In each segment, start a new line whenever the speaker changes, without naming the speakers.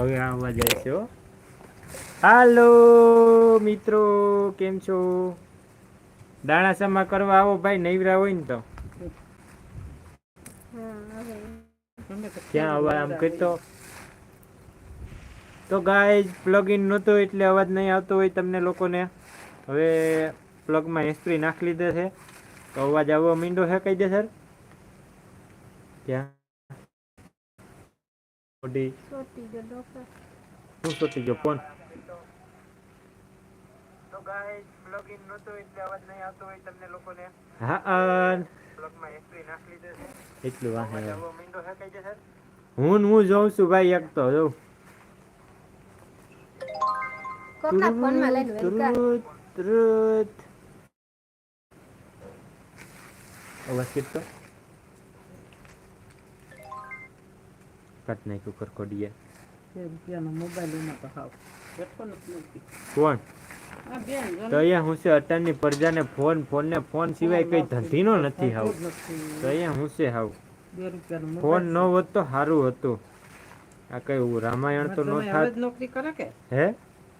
હવે આવવા જાય છે હાલો, મિત્રો, કેમ છો? દાણાસામાં કરવા આવો ભાઈ, નૈવરા હોય ને તો. ક્યાં અવાજ આમ કરતો તો ગાય પ્લગ ઇન નહોતો એટલે અવાજ નહીં આવતો હોય તમને લોકોને. હવે પ્લગમાં હિસ્ટ્રી નાખી લીધે છે. તો અવાજ આવવા મીંડો છે કઈ દે સર ક્યાં? ઓડી હું સોટી ગયો ફોન તો ગાઈસ પ્લગ ઇન નહોતો એટલે અવાજ નહીં આવતો હોય તમને લોકોને હા અન પ્લગમાં હેસ્પ્રી નાખી લીધે છે એટલું વાહ કઈ હું હું જોઉં છું ભાઈ એક તો જો
કોકના ફોનમાં લઈને વેલ કર.
ત્રુત, ત્રુત. અવાજ કેટલો કાટ નાખ્યું કરકોડીએ
રૂપિયાનો મોબાઈલ એમાં તો હાવ.
કોણ? અહીંયા હું છે અત્યારની પ્રજાને ફોન ફોન ને ફોન સિવાય કઈ ધંધીનો નથી હાવ. તો અહીંયા હું છે હાવ. ફોન ન હોત તો સારું હતું. આ કઈ રામાયણ તો ન થાત.
નોકરી કરે કે?
હે?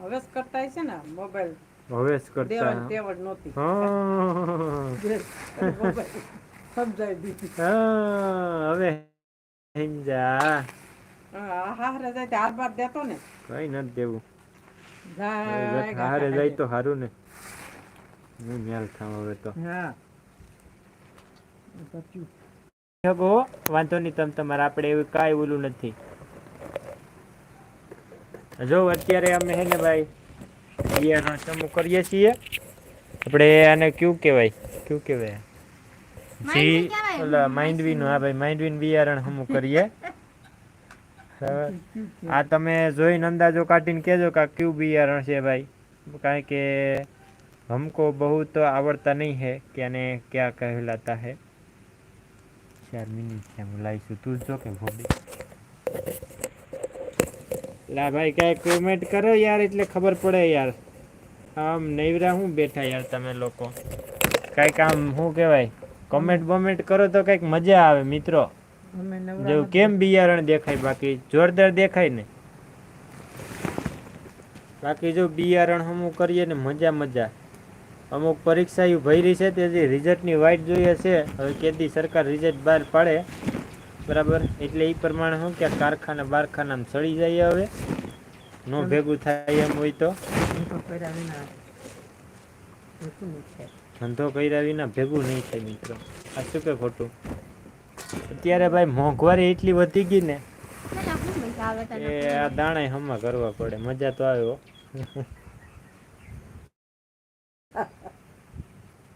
હવે કરતા છે ને મોબાઈલ
હવે કરતા.
નહોતી
હા.
સમજાય દીધી.
હા, હવે સમજા.
હારે જાય હાર બાર દેતો ને.
કઈ નથી દેવું. હારે જાય. તો સારું ને. હું મેલ થાવ હવે તો.
હા. સાચું.
વાંધો નહીં તમ તમારે આપણે એવું કાંઈ ઓલું નથી. જો અત્યારે અમે હે ને ભાઈ બિયારણ સમૂહ કરીએ છીએ. આપણે આને કયું કહેવાય? કયું કહેવાય?
સી
ઓલા માંડવીનું હા ભાઈ માંડવીનું બિયારણ હમું કરીએ આ તમે જોઈને અંદાજો કાઢીને કહેજો કે કયું બિયારણ છે ભાઈ કારણ કે હમકો બહુ તો આવડતા નહીં હે કે આને ક્યાં કહેલાતા હે ચાર મિનિટ છે હું લાવીશું તું જો કે ભોબી લા ભાઈ કાંઈ કોમેન્ટ કરો યાર એટલે ખબર પડે યાર આમ નૈવરા હું બેઠા યાર તમે લોકો કાંઈક આમ શું કહેવાય કોમેન્ટ બોમેન્ટ કરો તો કંઈક મજા આવે મિત્રો. જેવું કેમ બિયારણ દેખાય બાકી જોરદાર દેખાય ને. બાકી જો બિયારણ હમું કરીએ ને મજા મજા. અમુક પરીક્ષા ભરી છે તેથી રિઝલ્ટની વાઇટ જોઈએ છે. હવે કેદી સરકાર રિઝલ્ટ બહાર પાડે. બરાબર? એટલે એ પ્રમાણે શું કે કારખાના બારખાનામાં સડી જાય હવે. નો ભેગું થાય એમ હોય તો.
ધંધો કર્યા વિના
ભેગું નહીં થાય મિત્રો. આ શું કે ખોટું? અત્યારે ભાઈ મોંઘવારી એટલી વધી ગઈ ને? એ આ દાણા હમા કરવા પડે. મજા તો આવ્યો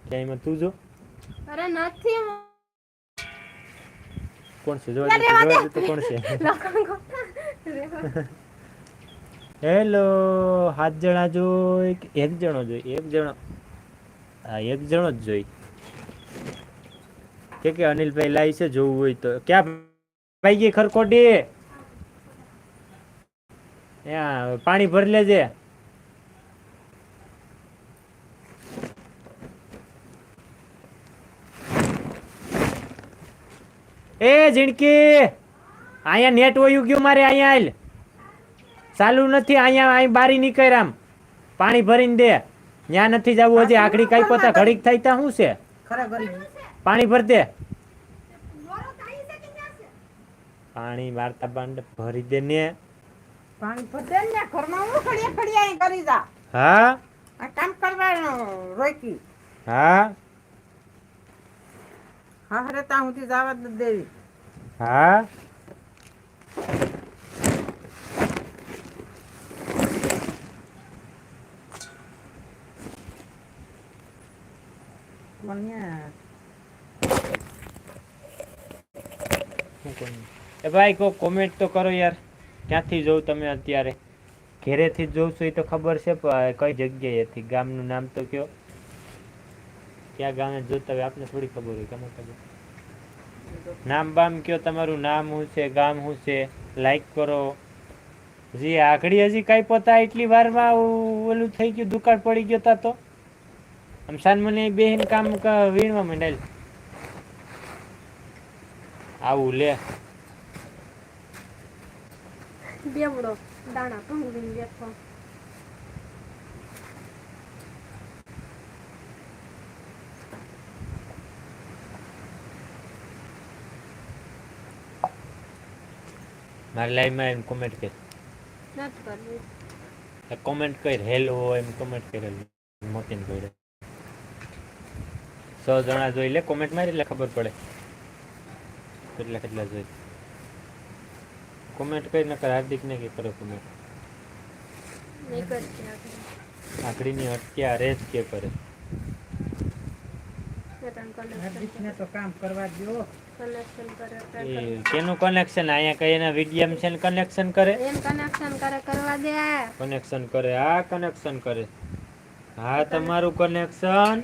ક્યાંય તું જો.
અરે નથી
કોણ છે? જોવા જોવા તો કોણ છે? હેલો સાત જણા જોઈ એક જણો જોઈ એક જણો. હા, એક જણો જ જોઈ. કે કે અનિલભાઈ લાવી છે જોવું હોય તો. ક્યાં ભાઈ ગઈ ખરકોટી? પાણી ભરી લેજે. એ જીણકી અહીંયા નેટ વયું ગયું મારે અહીંયા આયલ. ચાલુ નથી, અહીંયા, અહીં બારી નીકળ આમ. પાણી ભરીને દે. ત્યાં નથી જવું હજી આખડી કઈ પોતા ઘડીક થાય ત્યાં શું છે?
ખરેખર
પાણી ભર દે. પાણી વાર્તા બંડ ભરી દે ને.
પાણી ભરતે ને ઘરમાં હું ખડિયા ખડિયા કરી જા.
હા?
આ કામ કરવાનું રોકી
હા?
હા હરે ત્યાં સુધી જવા દેવી.
હા
પણ ન્યા
શું કહું? એ ભાઈ કો કોમેન્ટ તો કરો યાર. ક્યાંથી જોઉં તમે અત્યારે? ઘેરેથી જ જોઉં એ તો ખબર છે કઈ જગ્યાએથી ગામનું નામ તો કયો? ક્યાં ગામે જોતા હોય, આપને થોડી ખબર હોય કેમ ખબર નામ બામ કયો? તમારું નામ શું છે? ગામ શું છે? લાઈક કરો. હજી આગળ હજી કઈ પોતા એટલી વારમાં ઓલું થઈ ગયું, દુકાળ પડી ગયો તા તો? આમ મને બેહીને કામ વીણવા માંડેલ. આવું લે.
બેવડો દાણા ભંગવીને બેઠો.
મારી લાઈવમાં એમ કોમેન્ટ કર.
નથી કરવી.
કોમેન્ટ કર હેલો એમ કોમેન્ટ કરેલું મોતીને કોઈને સો જણા જોઈ લે કોમેન્ટ મારી એટલે ખબર પડે. કેટલા કેટલા જોઈ. કોમેન્ટ કરી નકર હાર્દિક ને કે કરો કોમેન્ટ આકડીની અટક્યા રેસ કે કરે.
કનેક્શન
હાર્દિકને
કરે
અહીંયા કઈ એના વિડીયમ છે કનેક્શન કરે
કનેક્શન કરે? કરવા
કનેક્શન કરે, આ કનેક્શન કરે. હા, તમારું કનેક્શન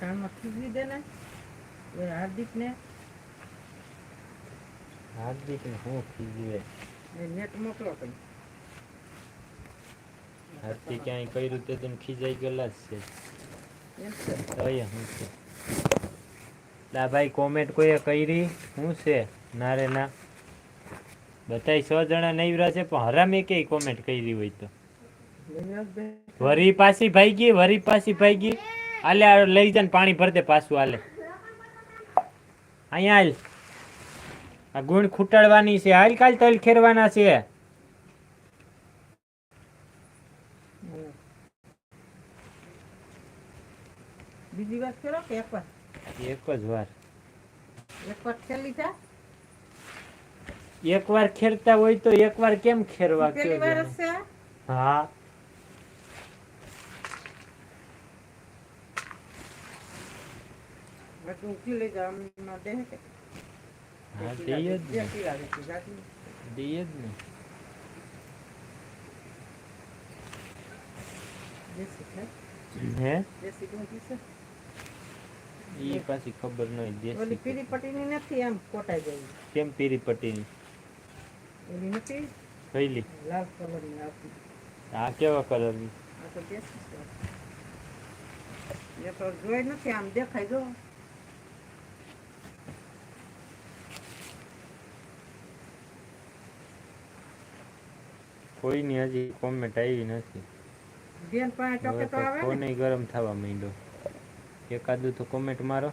કામમાં ખીજવી દે ને હાર્દિકને.
હાર્દિક ને હું ખીજવે
એ નેટ મોકલો કઈ
હાર્દિક ક્યાંય કર્યું તે તને ખીજાઈ ગયેલા જ છે. લા ભાઈ કોમેન્ટ કોઈએ કરી? શું છે? ના રે ના. બધાય સો જણા નૈવરા છે પણ હરામે કઈ કોમેન્ટ કરી હોય તો? વરી પાછી ભાઈ ગઈ વરી પાછી ભાઈ ગઈ. આલે લઈ જાય પાણી ભર દે પાછું આલે અહીંયા હાલ. આ ગુણ ખૂટાડવાની છે. હાલ કાલ તલ ખેરવાના છે.
બીજી વાત કરો કે એક વાર
એક જ વાર.
એક વાર ખેલી જા
એક વાર ખેરતા હોય તો એક વાર કેમ ખેરવા?
હશે
હા.
હું ખીલી જા આમાં દે કે
હા દઈએ જ ને
ખીલાવે તે જાતી.
દઈએ જ ને હે
દેશી ડુંગળી છે
ઈ પાછી ખબર નહીં
ઓલી
દેશી
પીળી પટ્ટીની નથી એમ કોટાઈ જાય
કેમ પીરી પટ્ટીની
ઓલી નથી લાલ કલરની આવતી
આ કેવા કલરની
આ તો દેશી છે એ તો જોઈ નથી આમ દેખાય જો
કોઈની હજી કોમેન્ટ આવી નથી.
બેન પાસે ચોકે તો આવે
કોને ગરમ થવા માંડ્યો? એકાદું તો કોમેન્ટ મારો.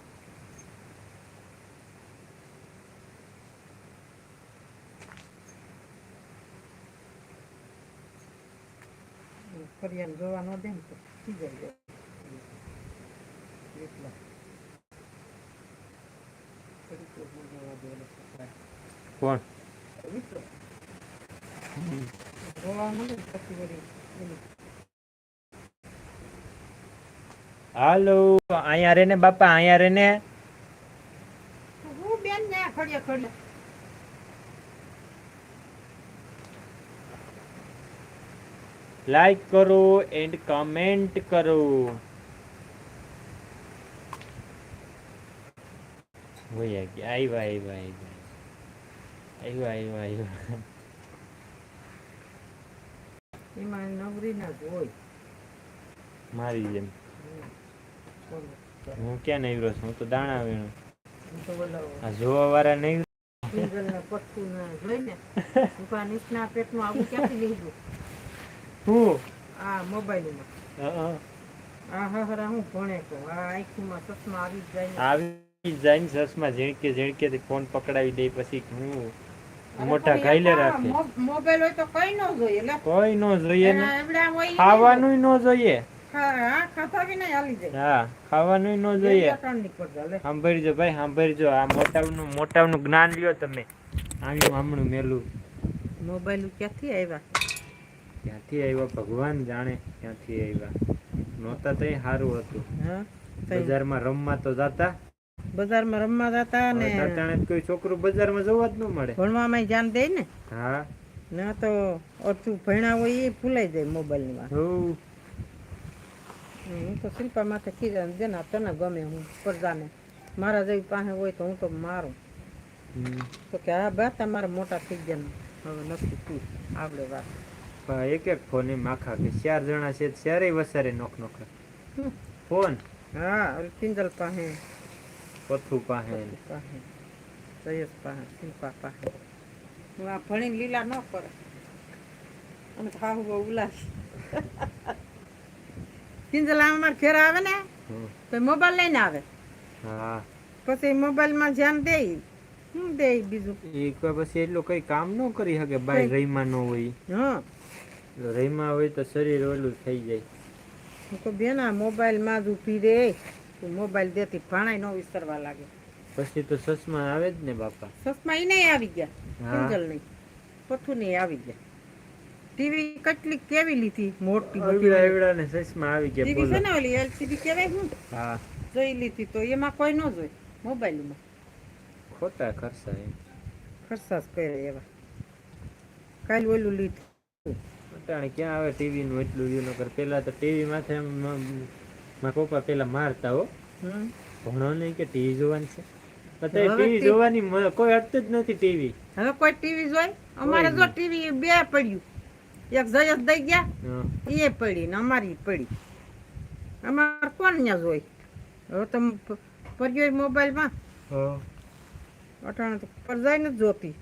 ફરિયાદ જોવા ન દે ને તો જાય એટલા.
કોણ? હાલો અહીંયા રે ને બાપા અહીંયા રે ને
બેન
લાઈક કરો એન્ડ કમેન્ટ કરો. હોય આવ્યા આવ્યા આવ્યા આવ્યા આવ્યા આવ્યા
એમાં નવરી ના જ હોય.
મારી જેમ. હું ક્યાં નવરો છું? હું તો દાણા વીણું. આ જોવા વાળા નહીં
સિંગલ ને ને. ઊભા નીચના પેટનું આવું ક્યાંથી લીધું?
હું?
આ મોબાઈલમાં. આ હહરા હું ભણે કહું આ આંખમાં ચશ્મા આવી જાય.
આવી જાય ને ચશ્મા ઝીણકે ઝીણકે ફોન પકડાવી દે પછી હું મોટા
આ
રાખે.
મોબાઈલ હોય તો કઈ ન જોઈએ લે.
કોઈ નો જોઈએ ને. ખાવાનું નો જોઈએ.
હા
ખાવાનું નો સાંભળજો ભાઈ સાંભળજો. આ મોટાનું મોટાનું જ્ઞાન લ્યો તમે. આનું હમણું મેલું.
મોબાઈલ ક્યાંથી આવ્યા
ક્યાંથી આવ્યા ભગવાન જાણે ક્યાંથી આવ્યા નહોતા તો સારું હતું. બજારમાં રમવા તો જાતા.
બજારમાં રમવા જતા ને
તાતાણે કોઈ છોકરું બજારમાં જવા જ ન મળે.
ભણવામાં ધ્યાન દે ને.
હા.
ના તો અડધું ભણ્યા હોય એ ભૂલાઈ જાય મોબાઈલની વાત
હોવ.
હું તો શિલ્પા માથે કીધા દે ને તને ગમે હું પડદાને મારા જેવી પાસે હોય તો હું તો મારું. તો કે આ બા તમારે મોટા થઈ ગયા હવે નથી તું આવડે વાત.
એક એક ફોન એમ આખા કે ચાર જણા છે ચારેય વસારે નોખ નોખ. ફોન?
હા પિંજલ પાસે.
પથ્થુ પાસે
જયેશ પાસે શિલ્પા હું આ ભણીને લીલા ન કરે. અને તો બહુ ઉલાસ. કિંજલા અમાર ઘેર આવે ને? તો મોબાઈલ લઈને આવે.
હા.
પછી મોબાઈલમાં ધ્યાન દે શું દે બીજું?
એ પછી એટલું કઈ કામ ન કરી શકે બાય. રહીમાં ન હોય.
હા.
રહીમાં હોય તો શરીર ઓલું થઈ જાય.
તો બેન આ મોબાઈલમાં જ ઊભી રે તું મોબાઈલ દેતી ભાણાય ન વિસરવા લાગે.
પછી તો સસમા આવે જ ને બાપા.
સસમા એ નહીં આવી ગયા. કિંજલ નહીં. પથ્થું નહીં આવી ગયા. ટીવી કેટલી કેવી લીધી? મોટી
એવડા એવડા ને સસમા આવી ગયા
ટીવી છે ને ઓલી એલસીડી કહેવાય હું?
હા.
જોઈ લીધી તો એમાં કોઈ ન જોઈ મોબાઈલમાં.
ખોટા ખર્ચા એમ.
જ કરે એવા. કાલ ઓલું લીધું.
અટાણે ક્યાં આવે ટીવી નું એટલું યુ નકર પેલા તો ટીવી માથે મારા પપ્પા પેલા મારતા હો. ભણો નહીં કે ટીવી જોવાની છે. અત્યારે ટીવી જોવાની કોઈ અર્થ જ નથી ટીવી
હવે કોઈ ટીવી જોઈ? અમારે જો ટીવી બે પડ્યું. એક જયસ દઈ ગયા એ પડી ને અમારી પડી. અમારે કોણ ત્યાં જોઈ? હવે તો પડ્યો મોબાઈલમાં. અટાણે તો પર જાય નથી જોતી.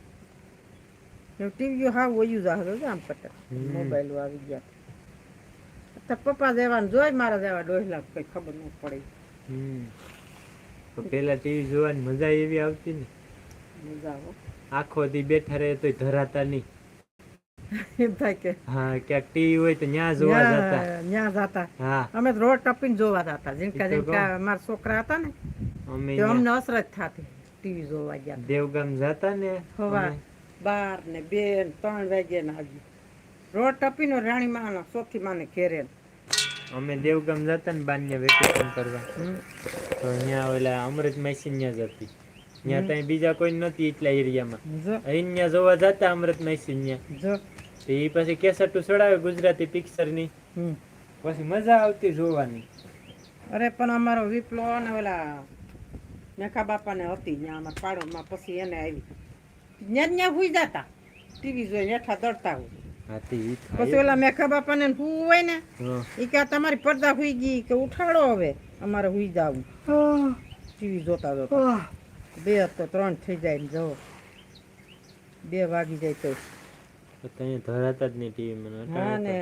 ટીવી હા ઓયું જાહે આમ પટા. મોબાઈલ આવી ગયા. તો પપ્પા જેવા જોઈ મારા જેવા ડોહલા કઈ ખબર ન પડે.
તો પેલા ટીવી જોવાની મજા એવી આવતી ને?
મજા આવો.
આખો દી બેઠા રહે તોય ધરાતા નહીં.
એમ થાય કે?
હા ક્યાંક ટીવી હોય તો ન્યા જોવા જતા.
ન્યા જાતા.
હા.
અમે તો રોડ ટપીને જોવા જતા. જીનકા જીનકા મારા છોકરા હતા ને
અમે
અમને અસરત થતી ટીવી જોવા ગયા.
દેવગામ જતા ને
હવા બાર ને બે ને ત્રણ વાગ્યા ને આવ્યું રોડ ટપીનો રાણી માં સોથી માને ઘેરે
અમે દેવગામ જતા ને બાન્ય વેકેશન કરવા. તો ત્યાં ઓલા અમૃત માસી જ હતી ત્યાં ત્યાં બીજા કોઈ નથી એટલા એરિયામાં.
જો.
અહીં જોવા જતા અમૃત માસી
જો.
તો એ પછી કેસટું ચડાવે ગુજરાતી
પિક્ચરની
પછી મજા આવતી જોવાની.
અરે પણ અમારો વિપ્લો ને ઓલા મેકા બાપાને હતી ત્યાં અમારા પાડોમાં પછી એને આવી. ત્યાં ત્યાં હુઈ જતા. ટીવી જોઈને હેઠા દળતા હોય. પછી ઓલા મેકા બાપાને હોય ને એ કે તમારી પડદા હુઈ ગઈ કે ઉઠાડો હવે અમારે હુઈ જવું. ટીવી જોતા જોતા. બે તો ત્રણ થઈ જાય ને જવો બે વાગી જાય તો.
ત્યાં ધરાતા જ નહીં ટીવી મને
હા ને.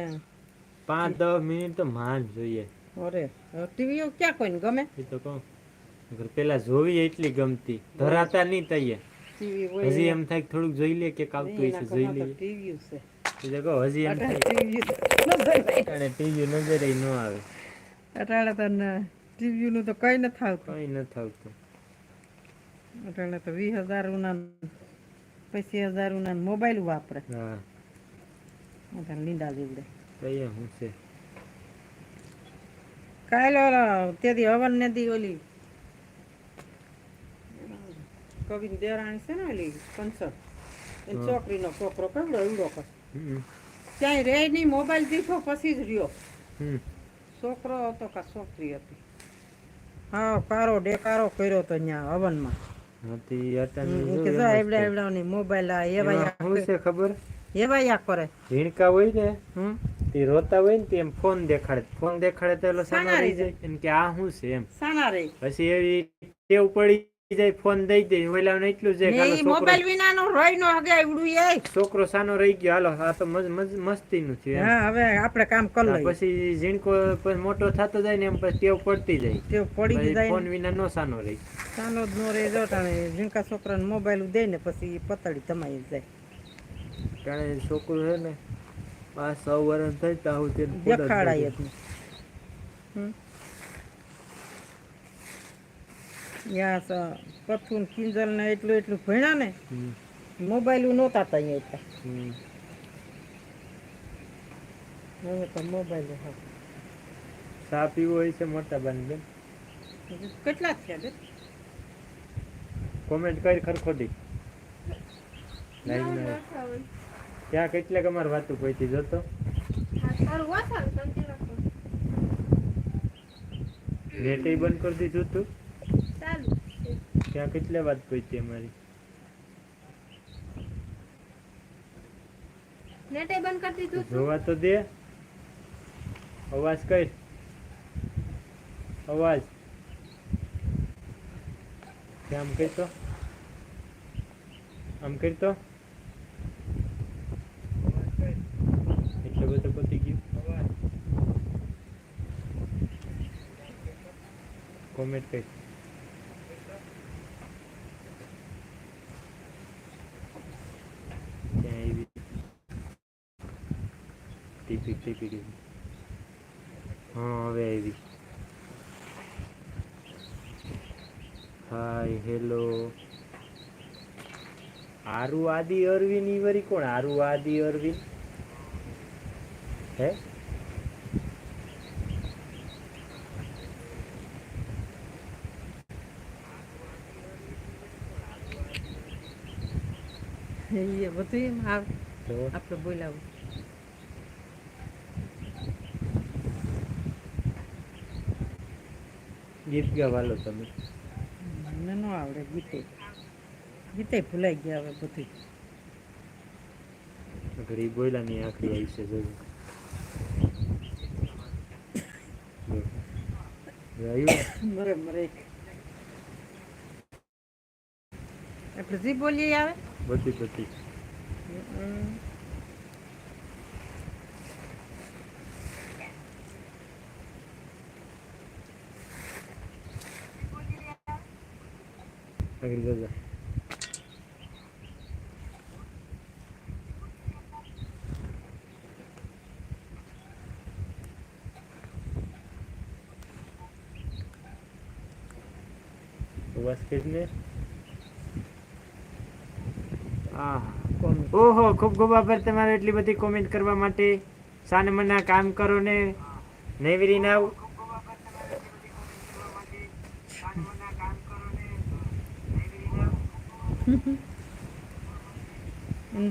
પાંચ દસ મિનિટ તો માન જોઈએ.
અરે ટીવી ક્યાં કોઈને ગમે?
એ તો કહું પેલા જોવી એટલી ગમતી. ધરાતા નહીં તઈએ.
ટીવી
હજી એમ થાય થોડુંક જોઈ લે કે આવતું હશે જોઈ લઈએ.
ટીવી છે.
તો હજી એમ થાય.
ટીવી
નજરે ન આવે.
અટાણે તને ટીવી નું તો કઈ ન થાવતું.
કઈ ન થાવતું.
અટાણે તો વીસ હજાર ઉના પચીસ હજાર ઉના મોબાઈલ વાપરે.
હા.
લીંડા લીવડે
કઈ હું છે?
કાલે ઓલા તેથી હવન ને દી ઓલી કવિન દેરાણી છે ને ઓલી કંસર. એની. છોકરીનો છોકરો કેવડો એવડો કર. ક્યાંય રે નહીં મોબાઈલ દીધો પછી જ રહ્યો.
હમ.
છોકરો હતો કા છોકરી હતી. હા કારો ડેકારો કર્યો તો ત્યાં હવનમાં. હતી
જો
કે જો એવડા. મોબાઈલ આ એવા
શું છે ખબર?
એવા કરે.
ઝીણકા હોય ને
હમ.
તે રોતા હોય ને તે એમ ફોન દેખાડે. ફોન દેખાડે તો એલો સાનો રહી
રહી
જાય. એમ કે આ શું છે એમ.
સાના રે
પછી એવી ટેવ પડી જાય ફોન દઈ દે ઓલાને એટલું છે કે
ને
હાલો
ઈ
છોકરો
મોબાઈલ વિનાનો રોઈ નો હગે એવડું એ.
છોકરો સાનો રહી ગયો હાલો આ તો મસ્તી નું છે
હા હવે આપણે કામ કરી લઈએ.
પછી પછી મોટો થતો જાય ને એમ પછી ટેવ પડતી જાય.
તે પડી જાય
ફોન વિના નો સાનો રહી.
સાનો જ નો રે જો તાણે ઝીણકા છોકરાને મોબાઈલ દે ને પછી પતળી તમાઈ જાય.
છોકરો છોકરું છે ને પાંચ સૌ વર્ષ થઈ તાવ જ
દેખાડાય. હમ? યા સ- પથ્થું કિંજલ ને એટલું એટલું ભણ્યા ને મોબાઈલ નહોતા અહીંયા એટલા. હવે તો મોબાઈલ હા
ચા પીવો હોય છે મોટા બાન બેન?
કેટલા થયા બેન?
કોમેન્ટ કરી ખરખોડી લાઈન
અઠાવન.
ત્યાં કેટલાક અમારે વાતું પહોંચી જોતો. નેટે બંધ કરી દીધું તું?
છે.
ત્યાં કેટલી વાત પહોંચી અમારી
નેટે બંધ કરી દીધું
જોવા તો દે. અવાજ કર. અવાજ. આમ કઈ તો? આમ કઈ તો? એટલે બધો પતી ગયું. કોમેન્ટ કઈ ટીપી ટીપી ટીપી હા હવે આવી. હાય હેલો આરુ આદિ અરવિંદ ઈ વરી કોણ? આરુ આદિ અરવિંદ? હે?
એ બધું એમ આવે આપણે બોલાવું.
ગીત ગાવાલો તમે?
મને ન આવડે ગીતે. ગીતે ભૂલાઈ ગયા હવે બધું.
ઘડી બોયલાની આખી આવી છે જો.
મરે મરે. આપણે બોલીએ આવે?
બધી બધી. આગળ જોજો. બસ કેટલે ઓહો ખૂબ ખૂબ આભાર તમારો. એટલી બધી કોમેન્ટ કરવા માટે. સાનમના કામ કરો ને. નાવ.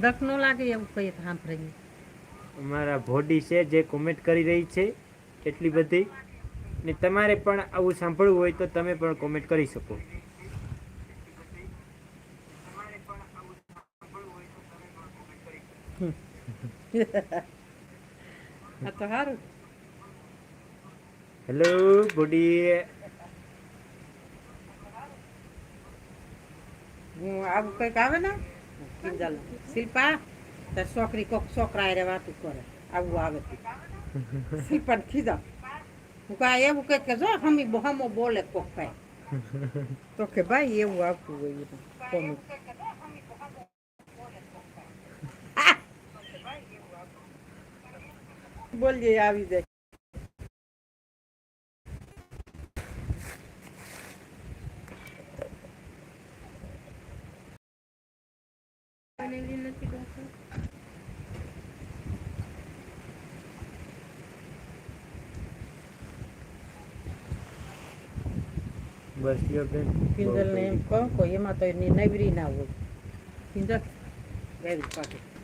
દખ ન લાગે એવું કઈ સાંભળીએ.
અમારા ભોડી છે જે કોમેન્ટ કરી રહી છે એટલી બધી. ને તમારે પણ આવું સાંભળવું હોય તો તમે પણ કોમેન્ટ કરી શકો.
આ તો સારું
હેલો ભોડી.
હું આવું કંઈક આવે ને? કિંજલ શિલ્પા, તાર છોકરી કોક છોકરા રે વાતું કરે. આવું આવે શિલ્પા ખીજા હું કા એવું કહે કે જો, હમી હમો બોલે કોક ભાઈ. તો કે, ભાઈ, એવું આવતું હોય એ બોલીએ, આવી જાય.
બસ બેન.
કિંજલ ને એમ કહું કોઈ એમાં તો એની નવરી ના હોય. કિંજલ ગઈ પાછી.